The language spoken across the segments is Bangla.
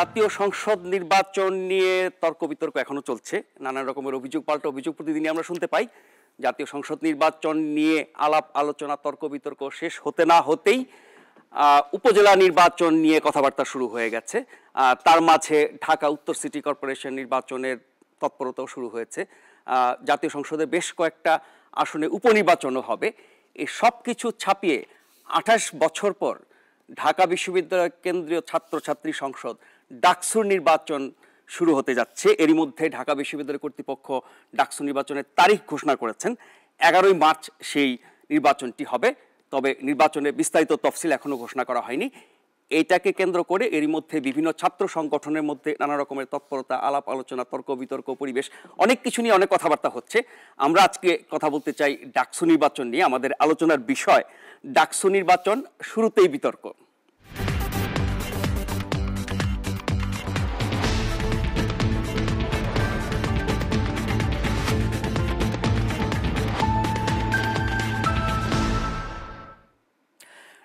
জাতীয় সংসদ নির্বাচন নিয়ে তর্ক বিতর্ক এখনও চলছে। নানান রকমের অভিযোগ পাল্টা অভিযোগ প্রতিদিনই আমরা শুনতে পাই। জাতীয় সংসদ নির্বাচন নিয়ে আলাপ, আলোচনা, তর্ক বিতর্ক শেষ হতে না হতেই উপজেলা নির্বাচন নিয়ে কথাবার্তা শুরু হয়ে গেছে। তার মাঝে ঢাকা উত্তর সিটি কর্পোরেশন নির্বাচনের তৎপরতাও শুরু হয়েছে। জাতীয় সংসদে বেশ কয়েকটা আসনে উপনির্বাচনও হবে। এই সব কিছু ছাপিয়ে আঠাশ বছর পর ঢাকা বিশ্ববিদ্যালয় কেন্দ্রীয় ছাত্রছাত্রী সংসদ ডাকসুর নির্বাচন শুরু হতে যাচ্ছে। এরই মধ্যে ঢাকা বিশ্ববিদ্যালয় কর্তৃপক্ষ ডাকসু নির্বাচনের তারিখ ঘোষণা করেছেন। এগারোই মার্চ সেই নির্বাচনটি হবে। তবে নির্বাচনের বিস্তারিত তফসিল এখনও ঘোষণা করা হয়নি। এইটাকে কেন্দ্র করে এরই মধ্যে বিভিন্ন ছাত্র সংগঠনের মধ্যে নানা রকমের তৎপরতা, আলাপ, আলোচনা, তর্ক, বিতর্ক, পরিবেশ, অনেক কিছু নিয়ে অনেক কথাবার্তা হচ্ছে। আমরা আজকে কথা বলতে চাই ডাকসু নির্বাচন নিয়ে। আমাদের আলোচনার বিষয়, ডাকসু নির্বাচন শুরুতেই বিতর্ক।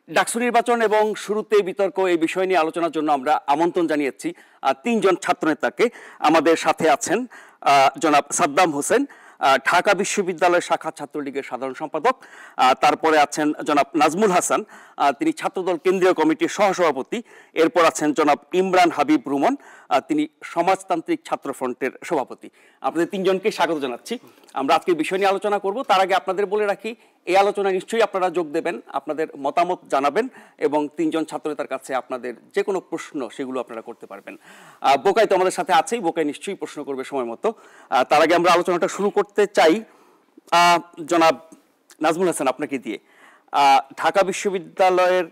ডাকসু নির্বাচন এবং শুরুতে বিতর্ক এই বিষয় নিয়ে আলোচনার জন্য আমরা আমন্ত্রণ জানিয়েছি তিনজন ছাত্রনেতাকে আমাদের সাথে আছেন জনাব সাদ্দাম হোসেন ঢাকা বিশ্ববিদ্যালয় শাখা ছাত্রলীগের সাধারণ সম্পাদক তারপরে আছেন জনাব নাজমুল হাসান তিনি ছাত্রদল কেন্দ্রীয় কমিটির সহসভাপতি, এরপর আছেন জনাব ইমরান হাবিব রুমন তিনি সমাজতান্ত্রিক ছাত্র ফ্রন্টের সভাপতি। আপনাদের তিনজনকে স্বাগত জানাচ্ছি। আমরা আজকে বিষয় নিয়ে আলোচনা করব। তার আগে আপনাদের বলে রাখি এই আলোচনায় নিশ্চয়ই আপনারা যোগ দেবেন, আপনাদের মতামত জানাবেন এবং তিনজন ছাত্রনেতার কাছে আপনাদের যে কোনো প্রশ্ন সেগুলো আপনারা করতে পারবেন। বোকাই তো আমাদের সাথে আছেই, বোকাই নিশ্চয়ই প্রশ্ন করবে সময় মতো। তার আগে আমরা আলোচনাটা শুরু করতে চাই। জনাব নাজমুল হাসান, আপনাকে দিয়ে। ঢাকা বিশ্ববিদ্যালয়ের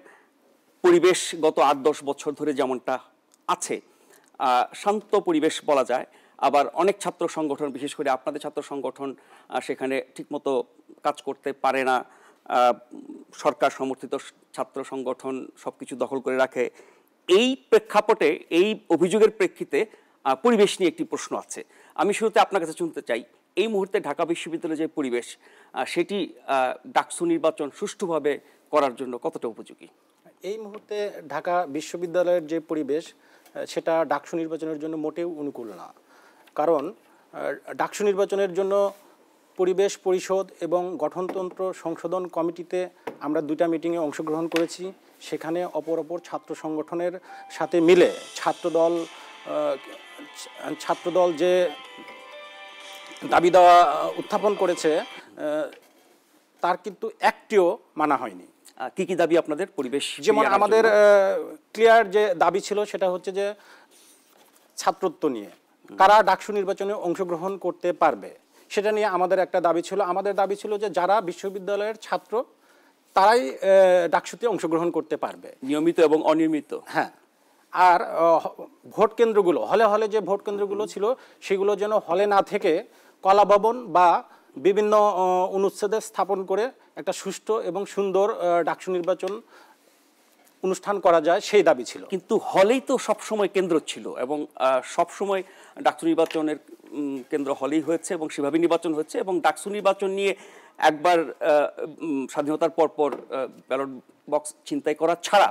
পরিবেশ গত আট দশ বছর ধরে যেমনটা আছে শান্ত পরিবেশ বলা যায় আবার অনেক ছাত্র সংগঠন, বিশেষ করে আপনাদের ছাত্র সংগঠন সেখানে ঠিকমতো কাজ করতে পারে না। সরকার সমর্থিত ছাত্র সংগঠন সব কিছু দখল করে রাখে। এই প্রেক্ষাপটে, এই অভিযোগের প্রেক্ষিতে পরিবেশ নিয়ে একটি প্রশ্ন আছে। আমি শুরুতে আপনার কাছে শুনতে চাই। এই মুহূর্তে ঢাকা বিশ্ববিদ্যালয়ের যে পরিবেশ সেটি ডাকসু নির্বাচন সুষ্ঠুভাবে করার জন্য কতটা উপযোগী? এই মুহূর্তে ঢাকা বিশ্ববিদ্যালয়ের যে পরিবেশ সেটা ডাকসু নির্বাচনের জন্য মোটেও অনুকূল না। কারণ ডাকসু নির্বাচনের জন্য পরিবেশ পরিষদ এবং গঠনতন্ত্র সংশোধন কমিটিতে আমরা দুইটা মিটিংয়ে অংশগ্রহণ করেছি। সেখানে অপর অপর ছাত্র সংগঠনের সাথে মিলে ছাত্রদল ছাত্রদল যে দাবি দেওয়া উত্থাপন করেছে তার কিন্তু একটিও মানা হয়নি। কি কি দাবি আপনাদের? পরিবেশ যেমন আমাদের ক্লিয়ার যে দাবি ছিল সেটা হচ্ছে যে ছাত্রত্ব নিয়ে। কারা ডাকসু নির্বাচনে অংশগ্রহণ করতে পারবে? সেটা নিয়ে আমাদের একটা দাবি ছিল। আমাদের দাবি ছিল যে যারা বিশ্ববিদ্যালয়ের ছাত্র তারাই ডাকসুতে অংশগ্রহণ করতে পারবে। নিয়মিত এবং অনিয়মিত। হ্যাঁ। আর ভোট কেন্দ্রগুলো হলে হলে যে ভোট কেন্দ্রগুলো ছিল সেগুলো যেন হলে না থেকে কলা ভবন বা বিভিন্ন অনুচ্ছেদে স্থাপন করে একটা সুষ্ঠু এবং সুন্দর ডাকসু নির্বাচন অনুষ্ঠান করা যায়, সেই দাবি ছিল। কিন্তু হলেই তো সব সময় কেন্দ্র ছিল এবং সব সময় ডাকসু নির্বাচনের কেন্দ্র হলেই হয়েছে এবং সেভাবে নির্বাচন হচ্ছে এবং ডাকসু নির্বাচন নিয়ে একবার স্বাধীনতার পর পর ব্যালট বক্স ছিনতাই করা ছাড়া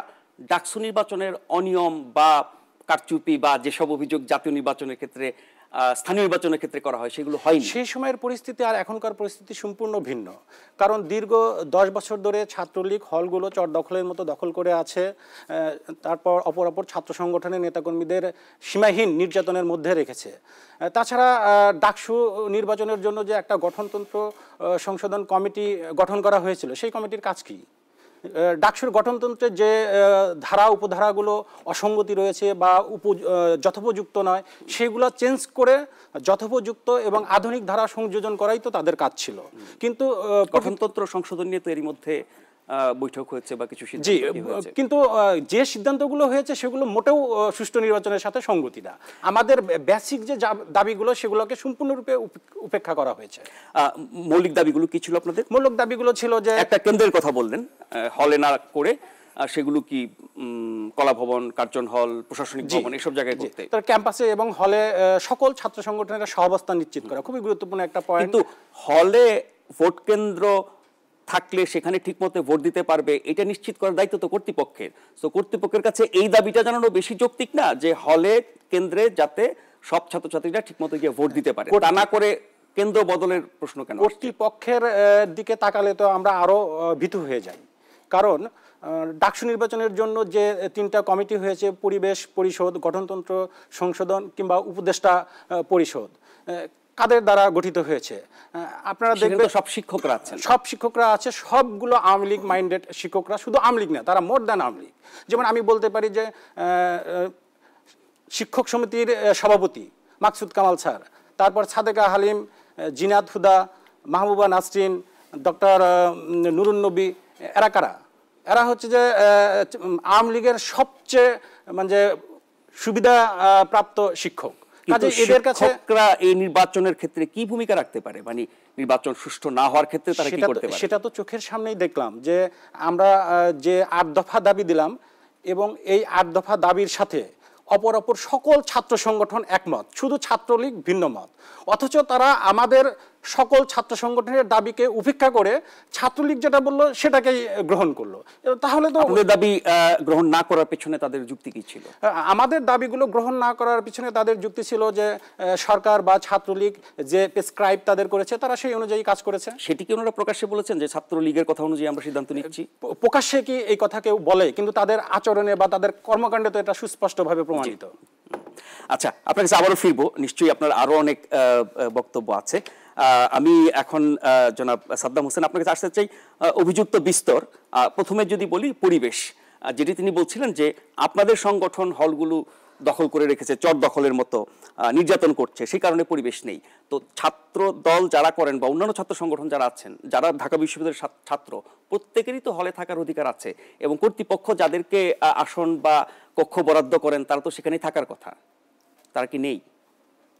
ডাকসু নির্বাচনের অনিয়ম বা কারচুপি বা যেসব অভিযোগ জাতীয় নির্বাচনের ক্ষেত্রে স্থানীয় নির্বাচনের ক্ষেত্রে করা হয়, সেগুলো হয় সেই সময়ের পরিস্থিতি আর এখনকার পরিস্থিতি সম্পূর্ণ ভিন্ন। কারণ দীর্ঘ দশ বছর ধরে ছাত্রলীগ হলগুলো চর দখলের মতো দখল করে আছে তারপর অপর অপর ছাত্র সংগঠনের নেতাকর্মীদের সীমাহীন নির্যাতনের মধ্যে রেখেছে। তাছাড়া ডাকসু নির্বাচনের জন্য যে একটা গঠনতন্ত্র সংশোধন কমিটি গঠন করা হয়েছিল, সেই কমিটির কাজ কি? ডাকসুর গঠনতন্ত্রের যে ধারা, উপধারাগুলো অসঙ্গতি রয়েছে বা উপ যথোপযুক্ত নয়, সেগুলো চেঞ্জ করে যথোপযুক্ত এবং আধুনিক ধারা সংযোজন করাই তো তাদের কাজ ছিল। কিন্তু গঠনতন্ত্র সংশোধন নিয়ে তো এরই মধ্যে বৈঠক হয়েছে বা কিছু জি? কিন্তু যে সিদ্ধান্তগুলো হয়েছে সেগুলো মোটেও সুষ্ঠু নির্বাচনের সাথে সঙ্গতি না। আমাদের বেসিক যে দাবিগুলো সেগুলোকে সম্পূর্ণরূপে উপ- উপেক্ষা করা হয়েছে। মৌলিক দাবিগুলো কি ছিল আপনাদের? মূলক দাবিগুলো ছিল যে একটা কেন্দ্রের কথা বললেন হলে না করে আহ, সেগুলো কি উম, কলা ভবন কার্জন হল প্রশাসনিক ভবন এসব জায়গায় করতে। তার ক্যাম্পাসে এবং হলে সকল ছাত্র সংগঠনের সহাবস্থান নিশ্চিত করা। খুবই গুরুত্বপূর্ণ একটা পয়েন্ট কিন্তু হলে ভোট কেন্দ্র থাকলে সেখানে ঠিকমতো ভোট দিতে পারবে এটা নিশ্চিত করার দায়িত্ব তো কর্তৃপক্ষের। তো কর্তৃপক্ষের কাছে এই দাবিটা জানানো বেশি যৌক্তিক না যে হলে কেন্দ্রে যাতে সব ছাত্রছাত্রীরা ঠিকমতো গিয়ে ভোট দিতে পারে। তা না করে কেন্দ্র বদলের প্রশ্ন কেন কর্তৃপক্ষের দিকে তাকালে তো আমরা আরও আহ, ভীতু হয়ে যাই। কারণ ডাকসু নির্বাচনের জন্য যে তিনটা কমিটি হয়েছে পরিবেশ পরিষদ গঠনতন্ত্র সংশোধন কিংবা উপদেষ্টা পরিষদ কাদের দ্বারা গঠিত হয়েছে? আপনারা দেখবেন সব শিক্ষকরা আছেন। সব শিক্ষকরা আছে সবগুলো আওয়ামী লীগ মাইন্ডেড শিক্ষকরা শুধু আওয়ামী লীগ না তারা মোর দ্যান আওয়ামী লীগ। যেমন আমি বলতে পারি যে শিক্ষক সমিতির সভাপতি মাকসুদ কামাল স্যার তারপর সাদেকা হালিম জিনাত হুদা মাহবুবা নাসরিন ডক্টর নুরুন নবী এরা কারা? এরা হচ্ছে যে আওয়ামী লীগের সবচেয়ে মানে সুবিধা প্রাপ্ত শিক্ষক। কাজে এদের কাছে এই নির্বাচনের ক্ষেত্রে কি ভূমিকা রাখতে পারে? মানে নির্বাচন সুষ্ঠু না হওয়ার ক্ষেত্রে তারা কি সেটা তো- করতে পারে? সেটা তো চোখের সামনেই দেখলাম যে আমরা যে আট দফা দাবি দিলাম এবং এই আট দফা দাবির সাথে অপর অপর সকল ছাত্র সংগঠন একমত। শুধু ছাত্রলীগ ভিন্ন মত। অথচ তারা আমাদের সকল ছাত্র সংগঠনের দাবিকে উপেক্ষা করে ছাত্রলীগ যেটা বলল সেটাকেই গ্রহণ করল। তাহলে তো দাবি গ্রহণ না করার পেছনে তাদের যুক্তি কি ছিল? আমাদের দাবিগুলো গ্রহণ না করার পিছনে তাদের যুক্তি ছিল যে সরকার বা ছাত্রলীগ যে প্রেসক্রাইব তাদের করেছে তারা সেই অনুযায়ী কাজ করেছে। সেটি কি ওনারা প্রকাশ্যে বলেছেন যে ছাত্রলীগের কথা অনুযায়ী আমরা সিদ্ধান্ত নিচ্ছি? প্রকাশ্যে কি এই কথা কেউ বলে কিন্তু তাদের আচরণে বা তাদের কর্মকাণ্ডে তো এটা সুস্পষ্টভাবে প্রমাণিত। আচ্ছা আপনার কাছে আবারও ফিরবো। নিশ্চয়ই আপনার আরও অনেক বক্তব্য আছে। আমি এখন জনাব সাদ্দাম হোসেন আপনার কাছে আসতে চাই। অভিযুক্ত বিস্তর প্রথমে যদি বলি পরিবেশ যেটি তিনি বলছিলেন যে আপনাদের সংগঠন হলগুলো দখল করে রেখেছে চট দখলের মতো নির্যাতন করছে, সেই কারণে পরিবেশ নেই। তো ছাত্র দল যারা করেন বা অন্যান্য ছাত্র সংগঠন যারা আছেন, যারা ঢাকা বিশ্ববিদ্যালয়ের ছাত্র, প্রত্যেকেরই তো হলে থাকার অধিকার আছে এবং কর্তৃপক্ষ যাদেরকে আসন বা কক্ষ বরাদ্দ করেন, তারা তো সেখানেই থাকার কথা। তারা কি নেই?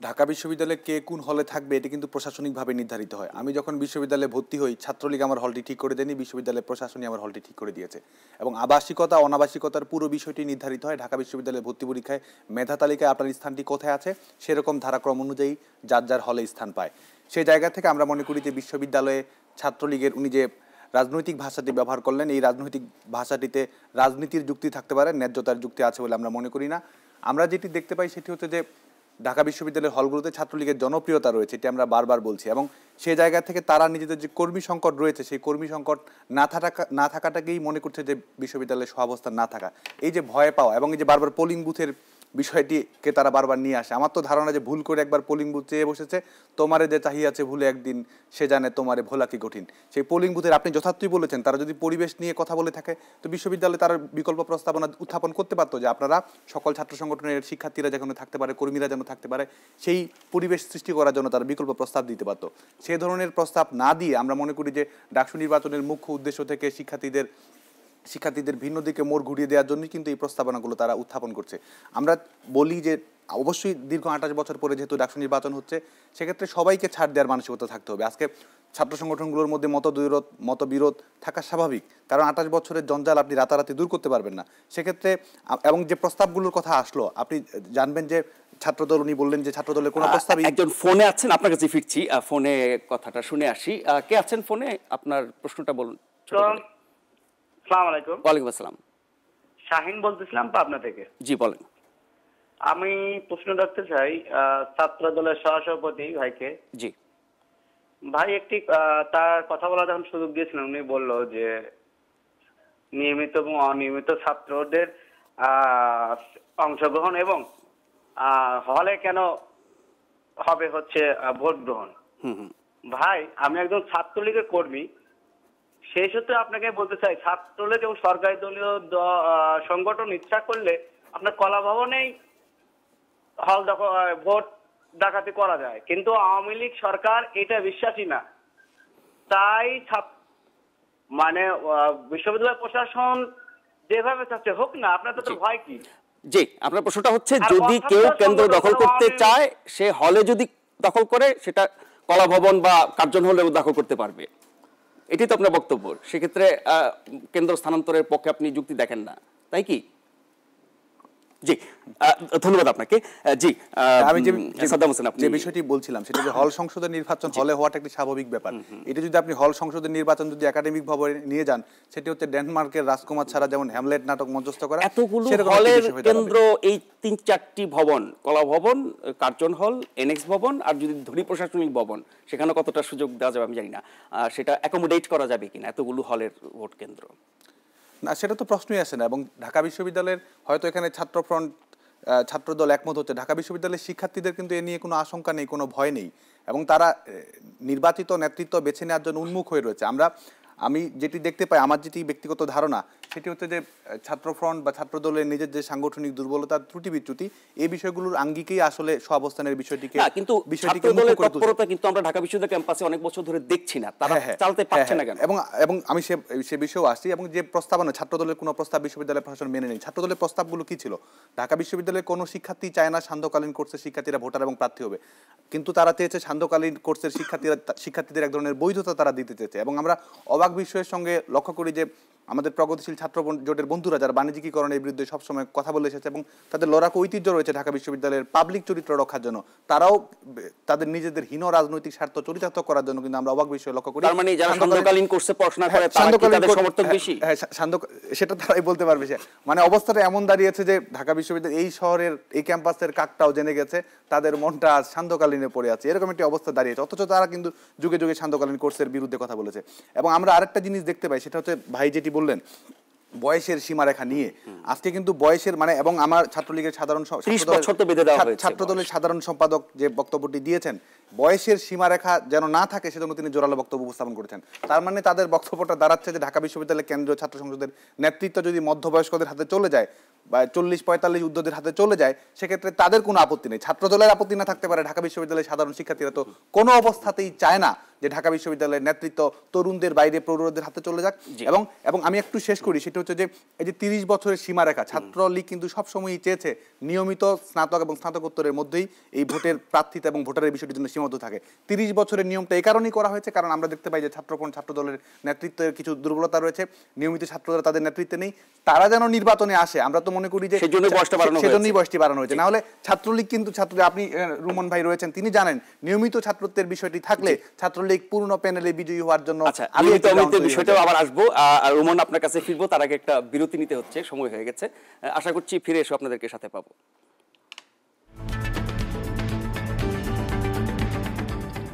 ঢাকা বিশ্ববিদ্যালয়ে কে কোন হলে থাকবে, এটি কিন্তু প্রশাসনিকভাবে নির্ধারিত হয়। আমি যখন বিশ্ববিদ্যালয়ে ভর্তি হই, ছাত্রলীগ আমার হলটি ঠিক করে দেয়নি, বিশ্ববিদ্যালয়ের প্রশাসনই আমার হলটি ঠিক করে দিয়েছে। এবং আবাসিকতা, অনাবাসিকতার পুরো বিষয়টি নির্ধারিত হয় ঢাকা বিশ্ববিদ্যালয়ে ভর্তি পরীক্ষায়। মেধা তালিকায় আপনার স্থানটি কোথায় আছে, সেরকম ধারাক্রম অনুযায়ী যার যার হলে স্থান পায়। সেই জায়গা থেকে আমরা মনে করি যে বিশ্ববিদ্যালয়ে ছাত্রলীগের উনি যে রাজনৈতিক ভাষাটি ব্যবহার করলেন, এই রাজনৈতিক ভাষাটিতে রাজনীতির যুক্তি থাকতে পারে, ন্যায্যতার যুক্তি আছে বলে আমরা মনে করি না। আমরা যেটি দেখতে পাই সেটি হচ্ছে যে ঢাকা বিশ্ববিদ্যালয়ের হলগুলোতে ছাত্রলীগের জনপ্রিয়তা রয়েছে, এটি আমরা বারবার বলছি। এবং সে জায়গা থেকে তারা নিজেদের যে কর্মী সংকট রয়েছে, সেই কর্মী সংকট না থাকা না থাকাটাকেই মনে করছে যে বিশ্ববিদ্যালয়ের সহাবস্থান না থাকা। এই যে ভয় পাওয়া এবং এই যে বারবার পোলিং বুথের বিষয়টিকে তারা বারবার নিয়ে আসে। আমার তো ধারণা যে ভুল করে একবার পোলিং বুথ চেয়ে বসেছে, তোমারে যে চাহিয়াছে ভুলে একদিন সে জানে তোমারে ভোলা কি কঠিন। সেই পোলিং বুথের আপনি যথার্থই বলেছেন, তারা যদি পরিবেশ নিয়ে কথা বলে থাকে, তো বিশ্ববিদ্যালয়ে তারা বিকল্প প্রস্তাবনা উত্থাপন করতে পারতো যে আপনারা সকল ছাত্র সংগঠনের শিক্ষার্থীরা যেখানে থাকতে পারে, কর্মীরা যেন থাকতে পারে, সেই পরিবেশ সৃষ্টি করার জন্য তারা বিকল্প প্রস্তাব দিতে পারতো। সে ধরনের প্রস্তাব না দিয়ে আমরা মনে করি যে ডাকসু নির্বাচনের মুখ্য উদ্দেশ্য থেকে শিক্ষার্থীদের শিক্ষার্থীদের ভিন্ন দিকে মোড় ঘুরিয়ে দেওয়ার জন্যই কিন্তু এই প্রস্তাবনাগুলো তারা উত্থাপন করছে। আমরা বলি যে অবশ্যই দীর্ঘ আঠাশ বছর পরে যেহেতু ডাকসু নির্বাচন হচ্ছে সেক্ষেত্রে সবাইকে ছাড় দেওয়ার মানসিকতা থাকতে হবে। আজকে ছাত্র সংগঠনগুলোর মধ্যে মতবিরোধ মতবিরোধ থাকা স্বাভাবিক। কারণ আঠাশ বছরের জঞ্জাল আপনি রাতারাতি দূর করতে পারবেন না। সেক্ষেত্রে এবং যে প্রস্তাবগুলোর কথা আসলো আপনি জানবেন যে ছাত্রদল উনি বললেন যে ছাত্রদলের কোনো প্রস্তাবই একজন ফোনে আছেন আপনার কাছে ফিরছি। ফোনে কথাটা শুনে আসি। আহ, কে আছেন ফোনে? আপনার প্রশ্নটা বলুন। আলাইকুম। ওয়ালাইকুম আসসালাম। শাহিন বলতেছিলাম পাবনা থেকে। জি বলেন। আমি প্রশ্ন রাখতে চাই ছাত্র দলের সহসভাপতি ভাইকে। জি। ভাই একটি তার কথা বলা যখন সুযোগ দিয়েছিলাম উনি বলল যে নিয়মিত এবং অনিয়মিত ছাত্রদের আহ, অংশগ্রহণ এবং হলে কেন হবে হচ্ছে ভোট গ্রহণ ভাই আমি একজন ছাত্রলীগের কর্মী। সেই সূত্রে আপনাকে বলতে চাই ছাত্রলীগ এবং সরকারি দলীয় সংগঠন ইচ্ছা করলে আপনার কলা ভবনেই হল ভোট ডাকাতি করা যায়। কিন্তু আওয়ামী লীগ সরকার এটা বিশ্বাসী না। তাই মানে বিশ্ববিদ্যালয় প্রশাসন যেভাবে চাচ্ছে হোক না আপনার তো ভয় কি? জি আপনার প্রশ্নটা হচ্ছে যদি কেউ কেন্দ্র দখল করতে চায় সে হলে যদি দখল করে সেটা কলা ভবন বা কার্জন হলেও দখল করতে পারবে। এটি তো আপনার বক্তব্য। সেক্ষেত্রে কেন্দ্র স্থানান্তরের পক্ষে আপনি যুক্তি দেখেন না। তাই কি? জি ধন্যবাদ আপনাকে। জি আমি যে সাদ্দাম হোসেন আপনি যে বিষয়টি বলছিলাম সেটা যে হল সংসদের নির্বাচন হলে হওয়াটা একটি স্বাভাবিক ব্যাপার। এটা যদি আপনি হল সংসদের নির্বাচন যদি একাডেমিক ভাবে নিয়ে যান সেটি হচ্ছে ডেনমার্কের রাজকুমার ছাড়া যেমন হ্যামলেট নাটক মঞ্চস্থ করা এতগুলো হলের। কেন্দ্র এই তিন চারটি ভবন কলা ভবন কার্জন হল এনএক্স ভবন আর যদি ধনী প্রশাসনিক ভবন সেখানে কতটা সুযোগ দেওয়া যাবে আমি জানি না। সেটা অ্যাকোমোডেট করা যাবে কিনা এতগুলো হলের ভোট কেন্দ্র। না, সেটা তো প্রশ্নই আসে না। এবং ঢাকা বিশ্ববিদ্যালয়ের হয়তো এখানে ছাত্র ফ্রন্ট ছাত্রদল একমত হচ্ছে। ঢাকা বিশ্ববিদ্যালয়ের শিক্ষার্থীদের কিন্তু এ নিয়ে কোনো আশঙ্কা নেই, কোনো ভয় নেই। এবং তারা নির্বাচিত নেতৃত্ব বেছে নেওয়ার জন্য উন্মুখ হয়ে রয়েছে। আমরা আমি যেটি দেখতে পাই আমার যেটি ব্যক্তিগত ধারণা সেটি হচ্ছে যে আহ, ছাত্র ফ্রন্ট বা ছাত্রদলের নিজের যে সাংগঠনিক দুর্বলতা ত্রুটি বিচ্যুতি এই বিষয়গুলোর আঙ্গিকেই আসলে সহাবস্থানের বিষয়টিকে না কিন্তু বিষয়টিকে ছাত্র মুখ্য দলের করে তৎপরতা কিন্তু আমরা ঢাকা বিশ্ববিদ্যালয় ক্যাম্পাসে অনেক বছর ধরে দেখছি না তারা হ্যাঁ, হ্যাঁ, চালাতে পারছে না হ্যাঁ। কেন? এবং এবং আমি সে সে বিষয়েও আসছি এবং যে প্রস্তাবনা ছাত্রদলের কোনো প্রস্তাব বিশ্ববিদ্যালয় প্রশাসন মেনে নেই ছাত্রদলের প্রস্তাবগুলো কি ছিল? ঢাকা বিশ্ববিদ্যালয়ের কোনো শিক্ষার্থী চায় না সান্ধ্যকালীন কোর্সের শিক্ষার্থীরা ভোটার এবং প্রার্থী হবে। কিন্তু তারা চেয়েছে সান্ধ্যকালীন কোর্সের শিক্ষার্থীরা শিক্ষার্থীদের এক ধরনের বৈধতা তারা দিতে চেয়েছে এবং আমরা অবাক বিষয়ের সঙ্গে লক্ষ্য করি যে আমাদের প্রগতিশীল ছাত্র জোটের বন্ধুরা যারা বাণিজ্যিকীকরণের বিরুদ্ধে সবসময় কথা বলে এসেছে এবং তাদের লড়াকু ঐতিহ্য রয়েছে ঢাকা বিশ্ববিদ্যালয়ের পাবলিক চরিত্র রক্ষার জন্য তারাও তাদের নিজেদের হীন রাজনৈতিক স্বার্থ চরিতার্থ করার জন্য কিন্তু আমরা অবাক বিষয় লক্ষ্য করি। মানে যারা সান্ধ্যকালীন- কোর্সে পড়াশোনা করে হ্যাঁ, তাদের সমর্থক হ্যাঁ, বেশি? হ্যাঁ, সান্ধ্য- সেটা তারাই বলতে পারবে সে মানে অবস্থাটা এমন দাঁড়িয়েছে যে ঢাকা বিশ্ববিদ্যালয় এই শহরের এই ক্যাম্পাসের কাকটাও জেনে গেছে তাদের মনটা আজ সান্ধ্যকালীনে পড়ে আছে। এরকম একটি অবস্থা দাঁড়িয়েছে অথচ তারা কিন্তু যুগে যুগে সান্ধ্যকালীন কোর্সের বিরুদ্ধে কথা বলেছে। এবং আমরা আরেকটা জিনিস দেখতে পাই সেটা হচ্ছে ভাই যেটি বললেন বয়সের সীমারেখা নিয়ে। আজকে কিন্তু বয়সের মানে এবং আমার ছাত্রলীগের সাধারণ স- 30 ছাত্রদলের- বছর তো বেঁধে দেওয়া ছাত্র- হয়েছে ছাত্রদলের সাধারণ সম্পাদক যে বক্তব্যটি দিয়েছেন বয়সের সীমারেখা যেন না থাকে সেজন্য তিনি জোরালো বক্তব্য উপস্থাপন করেছেন। তার মানে তাদের বক্তব্যটা দাঁড়াচ্ছে যে ঢাকা বিশ্ববিদ্যালয়ের কেন্দ্রীয় ছাত্র সংসদের নেতৃত্ব যদি মধ্যবয়স্কদের হাতে চলে যায় বা চল্লিশ পঁয়তাল্লিশ উদ্যোগের হাতে চলে যায় সেক্ষেত্রে তাদের কোনো আপত্তি নেই। ছাত্রদলের আপত্তি না থাকতে পারে ঢাকা বিশ্ববিদ্যালয়ের সাধারণ শিক্ষার্থীরা তো কোনো অবস্থাতেই চায় না। যে ঢাকা বিশ্ববিদ্যালয়ের নেতৃত্ব তরুণদের বাইরে প্রৌঢ়দের হাতে চলে যাক। এবং এবং আমি একটু শেষ করি সেটা হচ্ছে যে এই যে তিরিশ বছরের সীমারেখা ছাত্রলীগ কিন্তু সবসময়ই চেয়েছে নিয়মিত স্নাতক এবং স্নাতকোত্তরের মধ্যেই এই ভোটের প্রার্থিতা এবং ভোটারের বিষয়টির জন্য সীমাবদ্ধ থাকে। তিরিশ বছরের নিয়মটা এই কারণেই করা হয়েছে কারণ আমরা দেখতে পাই যে ছাত্রপন ছাত্র দলের নেতৃত্বের কিছু দুর্বলতা রয়েছে নিয়মিত ছাত্ররা তাদের নেতৃত্বে নেই। তারা যেন নির্বাচনে আসে আমরা তো মনে করি যে সেজন্যই বয়সটা বাড়ানো হয়েছে। না হলে ছাত্রলীগ কিন্তু ছাত্র আপনি রুমন ভাই রয়েছেন তিনি জানেন নিয়মিত ছাত্রত্বের বিষয়টি থাকলে ছাত্রলীগ পূর্ণ প্যানেলে বিজয়ী হওয়ার জন্য আচ্ছা ground অমিতের তৈরি বিষয়টাও আবার আসব। আর রোমন আপনার কাছে ফিরবো তার আগে একটা বিরতি নিতে হচ্ছে সময় হয়ে গেছে। আশা করছি ফিরে এসে আপনাদেরকে সাথে পাবো।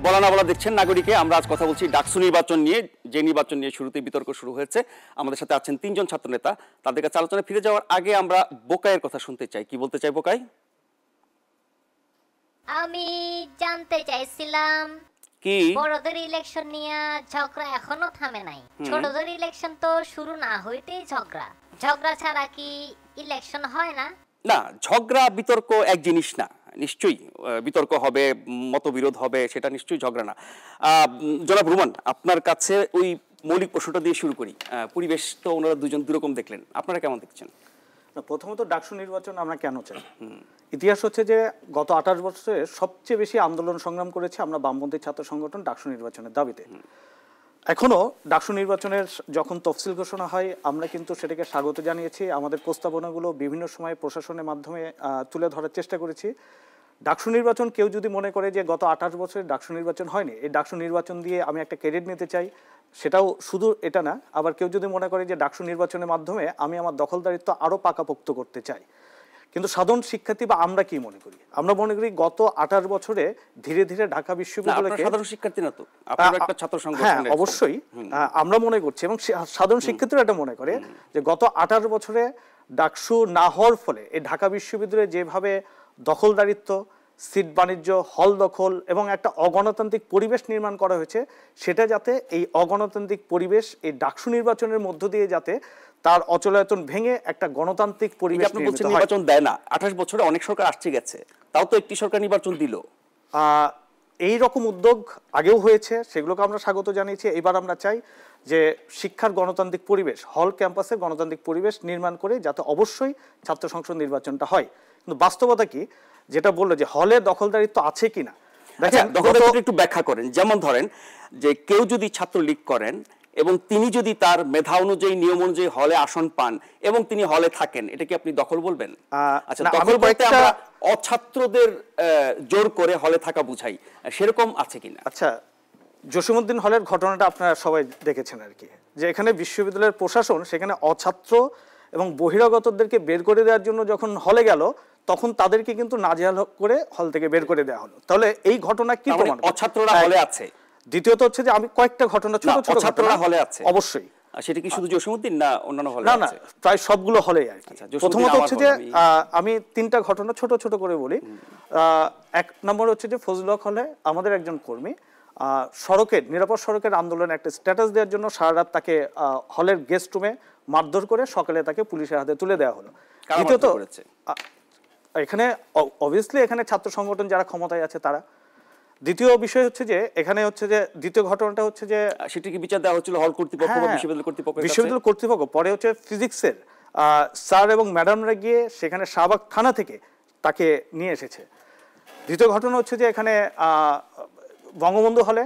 বলা না বলা দেখছেন নাগরিকে আমরা আজ কথা বলছি ডাকসু নির্বাচন নিয়ে। যে নির্বাচন নিয়ে শুরুতে বিতর্ক শুরু হয়েছে আমাদের সাথে আছেন তিনজন ছাত্রনেতা। তাদের কাছে আলোচনা ফিরে যাওয়ার আগে আমরা বোকাইয়ের কথা শুনতে চাই। কি বলতে চাই বোকাই? আমি জানতে চাইছিলাম কি? বড়দের ইলেকশন নিয়ে ঝগড়া এখনও থামে নাই। ছোটদের ইলেকশন তো শুরু না হইতেই ঝগড়া। ঝগড়া ছাড়া কি ইলেকশন হয় না? না ঝগড়া বিতর্ক এক জিনিস না নিশ্চয়ই। বিতর্ক হবে মতবিরোধ হবে সেটা নিশ্চয়ই ঝগড়া না। জনাব রুমান আপনার কাছে ওই মৌলিক প্রশ্নটা দিয়ে শুরু করি। পরিবেশ তো ওনারা দুজন দুরকম দেখলেন। আপনারা কেমন দেখছেন? না, প্রথমত ডাকসু নির্বাচন আমরা কেন চাই? ইতিহাস হচ্ছে যে গত আঠাশ বছরে সবচেয়ে বেশি আন্দোলন সংগ্রাম করেছে আমরা বামপন্থী ছাত্র সংগঠন ডাকসু নির্বাচনের দাবিতে। এখনও ডাকসু নির্বাচনের যখন তফসিল ঘোষণা হয় আমরা কিন্তু সেটাকে স্বাগত জানিয়েছি আমাদের প্রস্তাবনাগুলো বিভিন্ন সময় প্রশাসনের মাধ্যমে তুলে ধরার চেষ্টা করেছি। ডাকসু নির্বাচন কেউ যদি মনে করে যে গত আঠাশ বছরে ডাকসু নির্বাচন হয়নি এই ডাকসু নির্বাচন দিয়ে আমি একটা ক্রেডিট নিতে চাই সেটাও শুধু এটা না আবার কেউ যদি মনে করে যে ডাকসু নির্বাচনের মাধ্যমে আমি আমার দখলদারিত্ব আরও পাকাপোক্ত করতে চাই কিন্তু সাধারণ শিক্ষার্থী বা আমরা কি মনে করি? আমরা মনে করি গত আঠাশ বছরে ধীরে ধীরে ঢাকা বিশ্ববিদ্যালয়কে সাধারণ শিক্ষার্থী না তো? একটা ছাত্র সংখ্যা হ্যাঁ অবশ্যই আমরা মনে করছি এবং সাধারণ শিক্ষার্থীরা এটা মনে করে যে গত আঠাশ বছরে ডাকসু না হওয়ার ফলে এই ঢাকা বিশ্ববিদ্যালয়ে যেভাবে দখলদারিত্ব সিট বাণিজ্য হল দখল এবং একটা অগণতান্ত্রিক পরিবেশ নির্মাণ করা হয়েছে সেটা যাতে এই অগণতান্ত্রিক পরিবেশ এই ডাকসু নির্বাচনের মধ্য দিয়ে যাতে তার অচলায়তন ভেঙে একটা গণতান্ত্রিক পরিবেশ আপনি বলছেন নির্বাচন দেয় না আঠাশ বছরে অনেক সরকার আসছে গেছে তাও তো একটি সরকার নির্বাচন দিল। এই রকম উদ্যোগ আগেও হয়েছে সেগুলোকে আমরা স্বাগত জানিয়েছি এবার আমরা চাই যে শিক্ষার গণতান্ত্রিক পরিবেশ হল ক্যাম্পাসে গণতান্ত্রিক পরিবেশ নির্মাণ করে যাতে অবশ্যই ছাত্র সংসদ নির্বাচনটা হয়। কিন্তু বাস্তবতা কি? যেটা বলল যে হলে দখলদারিত্ব আছে কিনা। আচ্ছা দেখেন দখলদারিত্বটা একটু ব্যাখ্যা করেন। যেমন ধরেন যে কেউ যদি ছাত্রলীগ করেন এবং তিনি যদি তার মেধা অনুযায়ী নিয়ম অনুযায়ী হলে আসন পান এবং তিনি হলে থাকেন এটা কি আপনি দখল বলবেন? আচ্ছা দখল বলতে আমরা অছাত্রদের জোর করে হলে থাকা বুঝাই। সেরকম আছে কিনা? আচ্ছা জসিমুদ্দিন হলের ঘটনাটা আপনারা সবাই দেখেছেন আর কি। যে এখানে বিশ্ববিদ্যালয়ের প্রশাসন সেখানে অছাত্র এবং বহিরাগতদেরকে বের করে দেওয়ার জন্য যখন হলে গেল তখন তাদেরকে কিন্তু নাজেহাল করে হল থেকে বের করে দেওয়া হলো। তাহলে এই ঘটনা কি মানে প্রমাণ অছাত্ররা হলে আছে। দ্বিতীয়ত হচ্ছে যে আমি কয়েকটা ঘটনা ছোট ছোট অছাত্ররা ঘটনা- হলে আছে। অবশ্যই। সেটা কি শুধু জসীমউদ্দিন না অন্যান্য হলে না না প্রায় সবগুলো হলেই আর কি। আচ্ছা, প্রথমত হচ্ছে যে আমি- তিনটা ঘটনা ছোট ছোট করে বলি। এক নম্বর হচ্ছে যে ফজল হক হলে আমাদের একজন কর্মী আহ, সড়কের নিরাপদ সড়কের আন্দোলনে একটা স্ট্যাটাস দেওয়ার জন্য সারা রাত তাকে হলের গেস্ট রুমে মারধর করে সকালে তাকে পুলিশের হাতে তুলে দেওয়া হলো। দ্বিতীয়ত এখানে অবভিয়াসলি এখানে ছাত্র সংগঠন যারা ক্ষমতায় আছে তারা। দ্বিতীয় বিষয় হচ্ছে যে এখানে হচ্ছে যে দ্বিতীয় ঘটনাটা হচ্ছে যে সেটি কি বিচার দেওয়া হচ্ছিল হল কর্তৃপক্ষ বা হ্যাঁ, বিশ্ববিদ্যালয় কর্তৃপক্ষ বিশ্ববিদ্যালয় কর্তৃপক্ষ পরে হচ্ছে ফিজিক্সের স্যার এবং ম্যাডামরা গিয়ে সেখানে শাহবাগ থানা থেকে তাকে নিয়ে এসেছে। দ্বিতীয় ঘটনা হচ্ছে যে এখানে আহ, বঙ্গবন্ধু হলে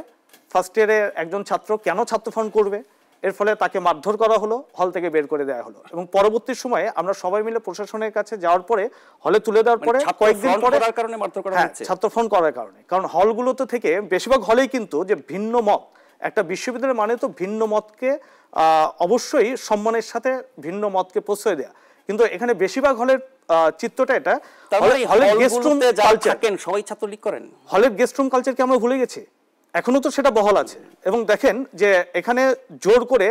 ফার্স্ট ইয়ারে একজন ছাত্র কেন ছাত্র ফোন করবে? এর ফলে তাকে মারধর করা হলো হল থেকে বের করে দেওয়া হলো। এবং পরবর্তী সময়ে আমরা সবাই মিলে প্রশাসনের কাছে যাওয়ার পরে হলে তুলে দেওয়ার পরে মানে কয়েকদিন পরে কারণে মারধর করা হ্যাঁ, হচ্ছে? ছাত্র ফোন করার কারণে। কারণ হলগুলোতে থেকে বেশিরভাগ হলেই কিন্তু যে ভিন্ন মত একটা বিশ্ববিদ্যালয় মানে তো ভিন্ন মতকে অবশ্যই সম্মানের সাথে ভিন্ন মতকে প্রশ্রয় দেয়া। কিন্তু এখানে বেশিরভাগ হলের আহ, চিত্রটা এটা। মানে হলের গেস্ট রুম কালচার থাকেন সবাই ছাত্রলীগ করেন? হলের গেস্ট রুম কালচার কি আমরা ভুলে গেছি? এখনও তো সেটা বহাল আছে। এবং দেখেন যে এখানে জোর করে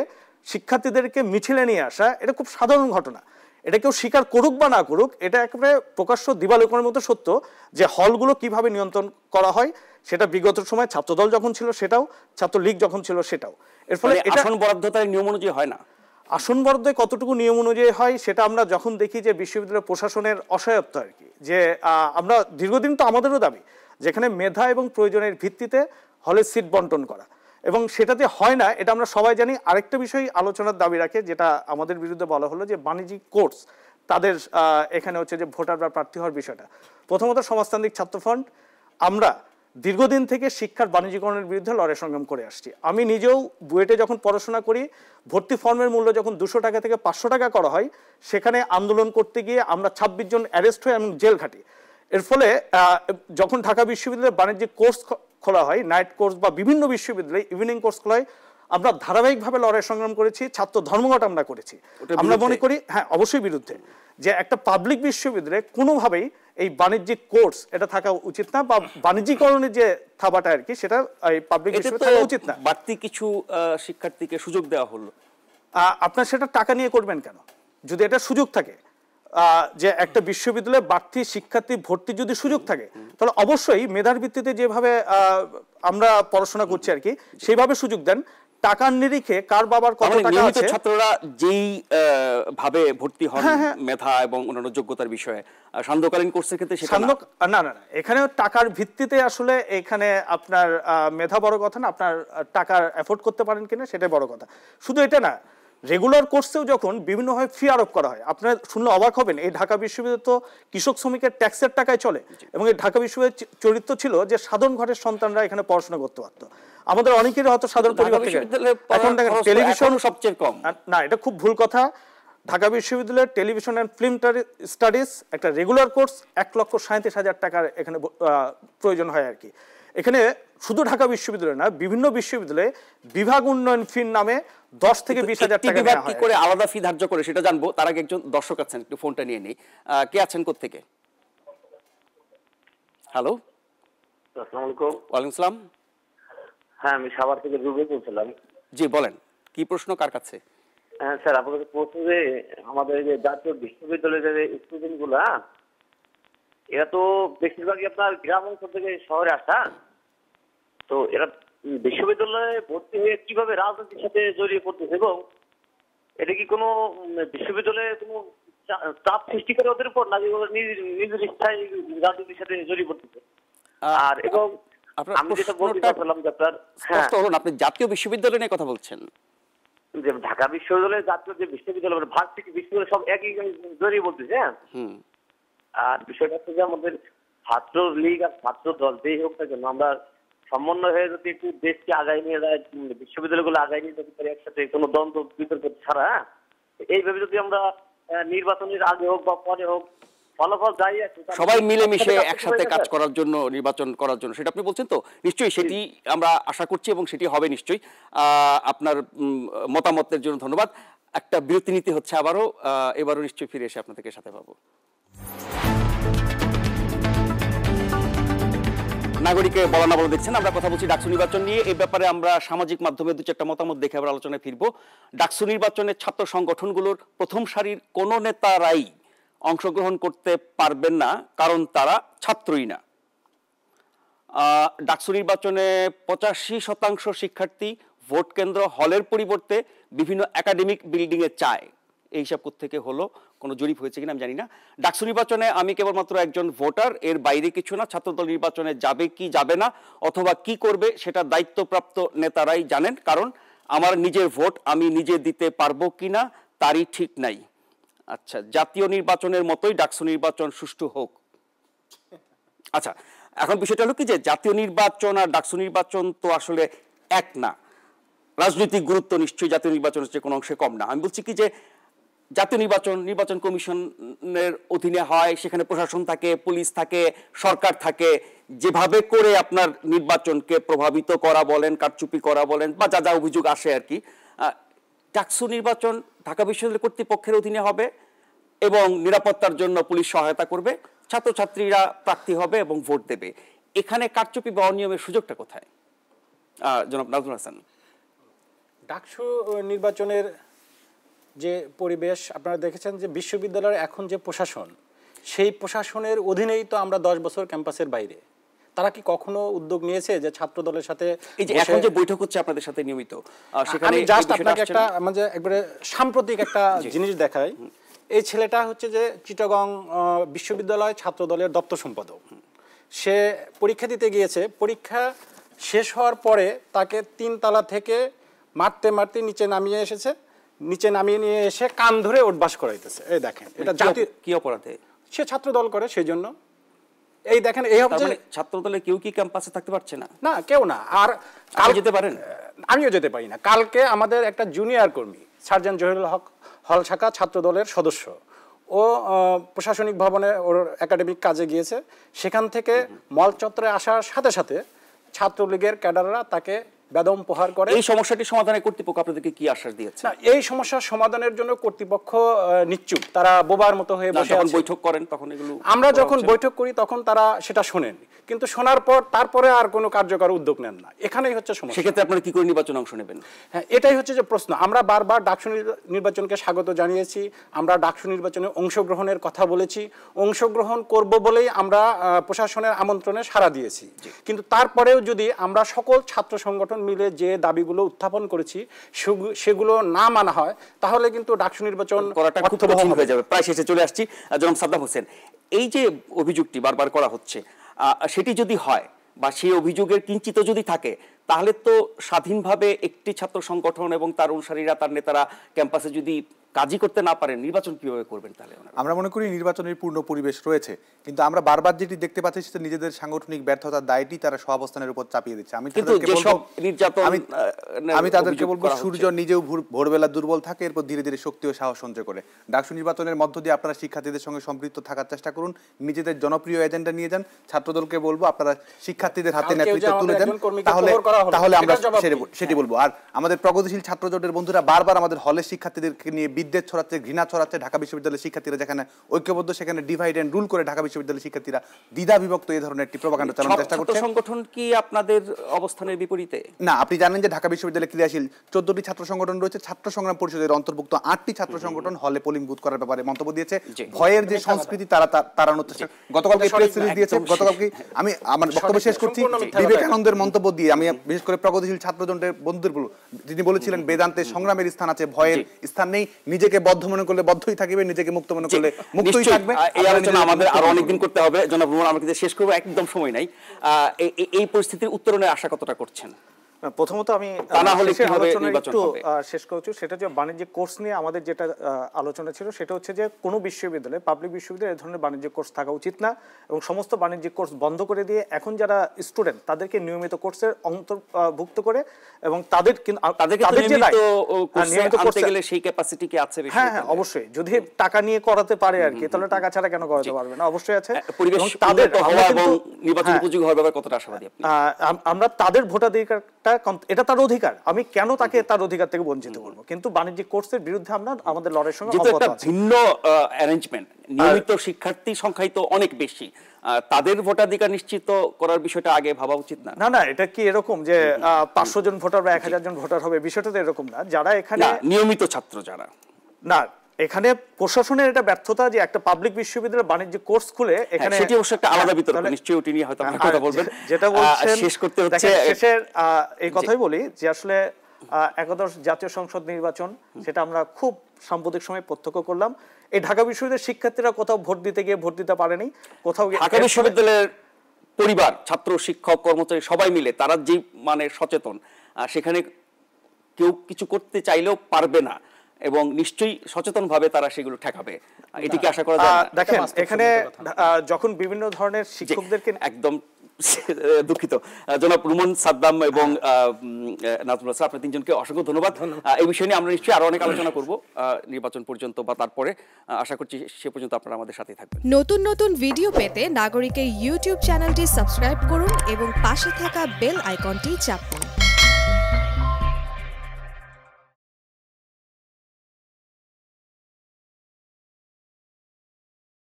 শিক্ষার্থীদেরকে মিছিলে নিয়ে আসা এটা খুব সাধারণ ঘটনা। এটা কেউ স্বীকার করুক বা না করুক এটা একেবারে প্রকাশ্য দিবালোকের মতো সত্য যে হলগুলো কীভাবে নিয়ন্ত্রণ করা হয় সেটা বিগত সময় ছাত্রদল যখন ছিল সেটাও ছাত্রলীগ যখন ছিল সেটাও। এর ফলে আসন বরাদ্দতার নিয়ম অনুযায়ী হয় না? আসন বরাদ্দে কতটুকু নিয়ম অনুযায়ী হয় সেটা আমরা যখন দেখি যে বিশ্ববিদ্যালয় প্রশাসনের অসহায়ত্ব আর কি যে আহ, আমরা দীর্ঘদিন তো আমাদেরও দাবি যেখানে মেধা এবং প্রয়োজনের ভিত্তিতে হলে সিট বন্টন করা। এবং সেটাতে হয় না, এটা আমরা সবাই জানি। আরেকটা বিষয় আলোচনার দাবি রাখে, যেটা আমাদের বিরুদ্ধে বলা হলো যে বাণিজ্যিক কোর্স, তাদের এখানে হচ্ছে যে ভোটার বা প্রার্থী হওয়ার বিষয়টা। প্রথমত সমাজতান্ত্রিক ছাত্র ফ্রন্ট আমরা দীর্ঘদিন থেকে শিক্ষার বাণিজ্যিকরণের বিরুদ্ধে লড়াই সংগ্রাম করে আসছি। আমি নিজেও বুয়েটে যখন পড়াশোনা করি, ভর্তি ফর্মের মূল্য যখন দুশো টাকা থেকে পাঁচশো টাকা করা হয়, সেখানে আন্দোলন করতে গিয়ে আমরা ছাব্বিশ জন অ্যারেস্ট হই এবং জেল খাটি। এর ফলে যখন ঢাকা বিশ্ববিদ্যালয়ে বাণিজ্যিক কোর্স খোলা হয় নাইট কোর্স বা বিভিন্ন বিশ্ববিদ্যালয়ে ইভিনিং কোর্স খোলা হয়। আমরা ধারাবাহিকভাবে লড়াই সংগ্রাম করেছি ছাত্র ধর্মঘট আমরা করেছি। আমরা মনে করি হ্যাঁ অবশ্যই বিরুদ্ধে। যে একটা পাবলিক বিশ্ববিদ্যালয়ে কোনোভাবেই এই বাণিজ্যিক কোর্স এটা থাকা উচিত না বা বাণিজ্যিকরণের যে থাবাটা আর কি সেটা এই পাবলিক বিশ্ববিদ্যালয়ে থাকা উচিত না। বাড়তি কিছু শিক্ষার্থীকে সুযোগ দেওয়া হলো। আহ, আপনার সেটা টাকা নিয়ে করবেন কেন? যদি এটা সুযোগ থাকে। যে একটা বিশ্ববিদ্যালয়ে বাড়তি শিক্ষার্থী ভর্তি যদি সুযোগ থাকে তাহলে অবশ্যই মেধার ভিত্তিতে যেভাবে আমরা পড়াশোনা করছি আর কি সেইভাবে সুযোগ দেন টাকার নিরিখে কার বাবার কত টাকা আছে ছাত্ররা যেই ভাবে ভর্তি হন হ্যাঁ, হ্যাঁ। মেধা এবং অন্যান্য যোগ্যতার বিষয়ে সান্ধ্যকালীন কোর্সের ক্ষেত্রে সেটা না। না না এখানে টাকার ভিত্তিতে আসলে এখানে আপনার মেধা বড় কথা না আপনার টাকার অ্যাফোর্ড করতে পারেন কিনা সেটাই বড় কথা শুধু এটা না রেগুলার কোর্সেও যখন বিভিন্নভাবে ফি আরোপ করা হয় আপনারা শুনলে অবাক হবেন এই ঢাকা বিশ্ববিদ্যালয় তো কৃষক শ্রমিকের ট্যাক্সের টাকায় চলে। এবং এই ঢাকা বিশ্ববিদ্যালয়ের চরিত্র ছিল যে সাধারণ ঘরের সন্তানরা এখানে পড়াশোনা করতে পারতো। আমাদের অনেকেরই হয়তো সাধারণ পরিবার থেকে। এখন দেখেন টেলিভিশন সবচেয়ে কম। না এটা খুব ভুল কথা। ঢাকা বিশ্ববিদ্যালয়ের টেলিভিশন অ্যান্ড ফিল্ম স্টাডিজ একটা রেগুলার কোর্স এক লক্ষ সাঁত্রিশ হাজার টাকার এখানে প্রয়োজন হয় আর কি। এখানে শুধু ঢাকা বিশ্ববিদ্যালয় না বিভিন্ন বিশ্ববিদ্যালয়ে বিভাগ উন্নয়ন ফির নামে দশ থেকে বিশ হাজার টাকা বিভাগ কি করে আলাদা ফি ধার্য করে সেটা জানব। তার আগে একজন দর্শক আছেন একটু ফোনটা নিয়ে নেই। কে আছেন কোত্থেকে? হ্যালো আসসালামু আলাইকুম। ওয়ালাইকুম সালাম। হ্যাঁ আমি সাভার থেকে রুবে বলছিলাম। জি বলেন কি প্রশ্ন কার কাছে? হ্যাঁ স্যার আপনাদের প্রশ্ন যে আমাদের যে জাতীয় বিশ্ববিদ্যালয়ের যে স্টুডেন্টগুলা এরা তো বেশিরভাগই আপনার গ্রাম অঞ্চল থেকে শহরে আসা। তো এরা বিশ্ববিদ্যালয়ে ভর্তি হয়ে কীভাবে রাজনীতির সাথে জড়িয়ে পড়তেছে এবং এটা কি কোনো বিশ্ববিদ্যালয়ে কোনো চাপ সৃষ্টি করে ওদের উপর নাকি নিজের নিজের ইচ্ছায় রাজনীতির সাথে জড়িয়ে পড়তেছে? আর এবং আমি যেটা বলতে চাচ্ছিলাম আপনার হ্যাঁ। স্পষ্ট হলো আপনি জাতীয় বিশ্ববিদ্যালয় নিয়ে কথা বলছেন। যে ঢাকা বিশ্ববিদ্যালয় জাতীয় যে বিশ্ববিদ্যালয় মানে ভার্সিটি বিশ্ববিদ্যালয় সব একই জড়িয়ে বলতেছে হ্যাঁ? আর বিষয়টা হচ্ছে যে আমাদের ছাত্র লীগ আর ছাত্র দল যেই হোক না কেন আমরা সমন্বয় হয়ে যদি একটু দেশকে আগায় নিয়ে যায় বিশ্ববিদ্যালয়গুলো আগায় নিয়ে যেতে পারি একসাথে কোনো দ্বন্দ্ব বিতর্ক ছাড়া হ্যাঁ? এইভাবে যদি আমরা নির্বাচনের আগে হোক বা পরে হোক ফলাফল যাই সবাই মিলেমিশে একসাথে কাজ করার জন্য নির্বাচন করার জন্য। সেটা আপনি বলছেন তো? নিশ্চয়ই সেটি আমরা আশা করছি এবং সেটি হবে নিশ্চয়ই। আহ, আপনার মতামতের জন্য ধন্যবাদ। একটা বিরতি নীতি হচ্ছে আবারও এবারও নিশ্চয়ই ফিরে এসে আপনাদেরকে সাথে পাবো। নাগরিকে বলা না বলে দেখছেন, আমরা কথা বলছি ডাকসু নির্বাচন নিয়ে। এই ব্যাপারে আমরা সামাজিক মাধ্যমে দু চারটা মতামত দেখে আবার আলোচনায় ফিরবো। ডাকসু নির্বাচনে ছাত্র সংগঠনগুলোর প্রথম সারির কোনো নেতারাই অংশগ্রহণ করতে পারবেন না, কারণ তারা ছাত্রই না। ডাকসু নির্বাচনে পঁচাশি শতাংশ শিক্ষার্থী ভোট কেন্দ্র হলের পরিবর্তে বিভিন্ন একাডেমিক বিল্ডিংয়ে চায়। এই হিসাব থেকে হলো, কোনো জরিপ হয়েছে কিনা আমি জানি না। ডাকসু নির্বাচনে আমি কেবলমাত্র একজন ভোটার, এর বাইরে কিছু না, ছাত্রদল নির্বাচনে যাবে কি যাবে না, অথবা কি করবে সেটা দায়িত্বপ্রাপ্ত নেতারাই জানেন, কারণ আমার নিজের ভোট আমি নিজে দিতে পারব কিনা তারই ঠিক নাই। আচ্ছা জাতীয় নির্বাচনের মতোই ডাকসু নির্বাচন সুষ্ঠু হোক। আচ্ছা এখন বিষয়টা হলো কি যে জাতীয় নির্বাচন আর ডাকসু নির্বাচন তো আসলে এক না। রাজনৈতিক গুরুত্ব নিশ্চয়ই জাতীয় নির্বাচনের চেয়ে কোনো অংশে কম না। আমি বলছি কি যে জাতীয় নির্বাচন নির্বাচন কমিশনের অধীনে হয়, সেখানে প্রশাসন থাকে, পুলিশ থাকে, সরকার থাকে। যেভাবে করে আপনার নির্বাচনকে প্রভাবিত করা বলেন, কারচুপি করা বলেন, বা যা যা অভিযোগ আসে আর কি টাকসু নির্বাচন ঢাকা বিশ্ববিদ্যালয় কর্তৃপক্ষের অধীনে হবে এবং নিরাপত্তার জন্য পুলিশ সহায়তা করবে। ছাত্রছাত্রীরা প্রার্থী হবে এবং ভোট দেবে। এখানে কারচুপি বা অনিয়মের সুযোগটা কোথায়? জনাব নাজমুল হাসান। ডাকসু নির্বাচনের যে পরিবেশ আপনারা দেখেছেন যে বিশ্ববিদ্যালয়ের এখন যে প্রশাসন সেই প্রশাসনের অধীনেই তো আমরা দশ বছর ক্যাম্পাসের বাইরে। তারা কি কখনো উদ্যোগ নিয়েছে যে ছাত্র দলের সাথে এই যে এখন যে বৈঠক হচ্ছে আপনাদের সাথে নিয়মিত সেখানে জাস্ট আপনাকে একটা মানে একবারে সাম্প্রতিক একটা জিনিস দেখাই। এই ছেলেটা হচ্ছে যে চিটাগং বিশ্ববিদ্যালয় ছাত্র দলের দপ্তর সম্পাদক। সে পরীক্ষা দিতে গিয়েছে। পরীক্ষা শেষ হওয়ার পরে তাকে তিন তালা থেকে মারতে মারতে নিচে নামিয়ে এসেছে। নিচে নামিয়ে নিয়ে এসে কান ধরে উঠবাস করাইতেছে। এই দেখেন এটা কি জাতীয় কি অপরাধে সে ছাত্র দল করে সেই জন্য এই দেখেন এই হচ্ছে মানে ছাত্র দলে কেউ কি ক্যাম্পাসে থাকতে পারছে না? না কেউ না। আর আপনি যেতে পারেন? আমিও যেতে পারি না। কালকে আমাদের একটা জুনিয়র কর্মী সার্জন জহিরুল হক হল শাখা ছাত্র দলের সদস্য। ও প্রশাসনিক ভবনে ওর একাডেমিক কাজে গিয়েছে। সেখান থেকে মল চত্বরে আসার সাথে সাথে ছাত্রলীগের ক্যাডাররা তাকে বেদম প্রহার করে। এই সমস্যাটি সমাধানে কর্তৃপক্ষ আপনাদেরকে কি আশ্বাস দিয়েছে? না এই সমস্যার সমাধানের জন্য কর্তৃপক্ষ নিশ্চুপ তারা বোবার মতো হয়ে বসে যখন বৈঠক করেন তখন এগুলো আমরা যখন বৈঠক করি তখন তারা সেটা শোনেন কিন্তু শোনার পর তারপরে আর কোনো কার্যকর উদ্যোগ নেন না। এখানেই হচ্ছে সমস্যা। সেক্ষেত্রে আপনারা কি করে নির্বাচনে অংশ নেবেন? হ্যাঁ এটাই হচ্ছে যে প্রশ্ন। আমরা বারবার ডাকসু নির্বা- নির্বাচনকে স্বাগত জানিয়েছি। আমরা ডাকসু নির্বাচনে অংশগ্রহণের কথা বলেছি। অংশগ্রহণ করব বলেই আমরা প্রশাসনের আমন্ত্রণে সাড়া দিয়েছি। কিন্তু তারপরেও যদি আমরা সকল ছাত্র সংগঠন মিলে যে দাবিগুলো উত্থাপন করেছি সেগুলো না মানা হয় তাহলে কিন্তু ডাকসু নির্বাচন করাটা খুব কঠিন হয়ে যাবে। প্রায় শেষে চলে আসছি জনাব সাদ্দাম হোসেন। এই যে অভিযোগটি বারবার করা হচ্ছে আহ, সেটি যদি হয় বা সেই অভিযোগের কিঞ্চিত যদি থাকে তাহলে তো স্বাধীনভাবে একটি ছাত্র সংগঠন এবং তার অনুসারীরা তার নেতারা ক্যাম্পাসে যদি কাজই করতে না পারেন নির্বাচন কীভাবে করবেন তাহলে আমরা মনে করি নির্বাচনের পূর্ণ পরিবেশ রয়েছে কিন্তু আমরা বারবার যেটি দেখতে পাচ্ছি সেটা নিজেদের সাংগঠনিক ব্যর্থতার দায়টি তারা সহাবস্থানের উপর চাপিয়ে দিচ্ছে। আমি আমি তাদেরকে বলব সূর্য নিজেও ভোরবেলা দুর্বল থাকে এরপর ধীরে ধীরে শক্তি ও সাহস সঞ্চয় করে। ডাকসু নির্বাচনের মধ্য দিয়ে আপনারা শিক্ষার্থীদের সঙ্গে সম্পৃক্ত থাকার চেষ্টা করুন নিজেদের জনপ্রিয় এজেন্ডা নিয়ে যান। ছাত্রদলকে বলব আপনারা শিক্ষার্থীদের হাতে নেতৃত্ব তুলে দেন। তাহলে তাহলে আমরা? সেটি বলব। আর আমাদের প্রগতিশীল ছাত্র জোটের বন্ধুরা বারবার আমাদের হলের শিক্ষার্থীদেরকে নিয়ে বিদ্বেষ ছড়াচ্ছে ঘৃণা ছড়াচ্ছে ঢাকা বিশ্ববিদ্যালয়ের শিক্ষার্থীরা যেখানে ঐক্যবদ্ধ সেখানে ডিভাইড এন্ড রুল করে ঢাকা বিশ্ববিদ্যালয়ের শিক্ষার্থীরা দ্বিধা বিভক্ত এই ধরনের একটি প্রপাগান্ডা চালানোর চেষ্টা করছে। সংগঠন কি আপনাদের অবস্থানের বিপরীতে? না আপনি জানেন যে ঢাকা বিশ্ববিদ্যালয়ে ক্রিয়াশীল চোদ্দটি ছাত্র সংগঠন রয়েছে। ছাত্র সংগ্রাম পরিষদের অন্তর্ভুক্ত আটটি ছাত্র সংগঠন হলে পোলিং বুথ করার ব্যাপারে মন্তব্য দিয়েছে। ভয়ের যে সংস্কৃতি তারা তাড়ানোর চেষ্টা গতকালকে প্রেস রিলিজ দিয়েছে। গতকালকে আমি আমার বক্তব্য শেষ করছি। বিবেকানন্দের মন্তব্য দিয়ে আমি বিশেষ করে প্রগতিশীল ছাত্র জোটের বন্ধুদের যিনি বলেছিলেন বেদান্তে সংগ্রামের স্থান আছে ভয়ের স্থান নেই নিজেকে বদ্ধ মনে করলে বদ্ধই থাকবে নিজেকে মুক্ত মনে করলে মুক্তই থাকবে। এই আলোচনা আমাদের আরও অনেকদিন করতে হবে। জনাব রুমান আমাকে শেষ করব একদম সময় নাই। এই পরিস্থিতির উত্তরণের আশা কতটা করছেন? প্রথমত আমি একটু শেষ করছি। সেটা যে বাণিজ্যিক কোর্স নিয়ে আমাদের যেটা আলোচনা ছিল সেটা হচ্ছে যে কোনো বিশ্ববিদ্যালয়ে পাবলিক বিশ্ববিদ্যালয়ে এই ধরনের বাণিজ্যিক কোর্স থাকা উচিত না এবং সমস্ত বাণিজ্যিক কোর্স বন্ধ করে দিয়ে এখন যারা স্টুডেন্ট তাদেরকে নিয়মিত কোর্সের অন্তর্ভুক্ত করে এবং তাদের নিয়মিত হ্যাঁ, কোর্সে- গেলে সেই ক্যাপাসিটি কি আছে হ্যাঁ হ্যাঁ অবশ্যই। যদি টাকা নিয়ে করাতে পারে আর কি তাহলে টাকা ছাড়া কেন করাতে পারবে না? অবশ্যই আছে। আহ, তাদের আমরা হওয়া এবং নির্বাচন হ্যাঁ, উপযোগী হওয়ার ব্যাপারে কতটা আশাবাদী আপনি? আমরা তাদের ভোটাধিকারটা কন- এটা তার অধিকার। আমি কেন তাকে তার অধিকার থেকে বঞ্চিত করব? কিন্তু বাণিজ্যিক কোর্সের বিরুদ্ধে আমরা আমাদের লড়াইয়ের সঙ্গে একটা। ভিন্ন অ্যারেঞ্জমেন্ট নিয়মিত শিক্ষার্থী সংখ্যাই তো অনেক বেশি। তাদের ভোটাধিকার নিশ্চিত করার বিষয়টা আগে ভাবা উচিত না। না না এটা কি এরকম যে পাঁচশো জন ভোটার বা এক হাজার জন ভোটার হবে বিষয়টা তো এরকম না। যারা এখানে নিয়মিত ছাত্র যারা। না এখানে প্রশাসনের এটা ব্যর্থতা যে একটা পাবলিক বিশ্ববিদ্যালয়ের বাণিজ্যিক কোর্স খুলে হ্যাঁ, এখানে সেটি অবশ্য একটা আলাদা বিতর্ক নিশ্চয়ই ওটি নিয়ে হয়তো আপনি কথা বলবেন। যেটা বলছেন শেষ করতে হচ্ছে শেষের এই কথাই বলি যে আসলে একাদশ জাতীয় সংসদ নির্বাচন সেটা আমরা খুব সাম্প্রতিক সময় প্রত্যক্ষ করলাম। এই ঢাকা বিশ্ববিদ্যালয়ের শিক্ষার্থীরা কোথাও ভোট দিতে গিয়ে ভোট দিতে পারেনি কোথাও ঢাকা বিশ্ববিদ্যালয়ের পরিবার ছাত্র শিক্ষক কর্মচারী সবাই মিলে তারা যে মানে সচেতন আহ, সেখানে কেউ কিছু করতে চাইলেও পারবে না। এবং নিশ্চয়ই সচেতন ভাবে তারা সেগুলো ঠেকাবে। এটিকে আশা করা যায় দেখেন এখানে যখন বিভিন্ন ধরনের শিক্ষকদেরকে একদম দুঃখিত। জনাব রুমন সাদ্দাম এবং নাজমুল হাসান আপনার তিনজনকে অসংখ্য ধন্যবাদ। এই বিষয় নিয়ে আমরা নিশ্চয়ই আরও অনেক আলোচনা করব। নির্বাচন পর্যন্ত বা তারপরে আশা করছি সে পর্যন্ত আপনারা আমাদের সাথেই থাকবেন। নতুন নতুন ভিডিও পেতে নাগরিকের ইউটিউব চ্যানেলটি সাবস্ক্রাইব করুন এবং পাশে থাকা বেল আইকনটি চাপুন।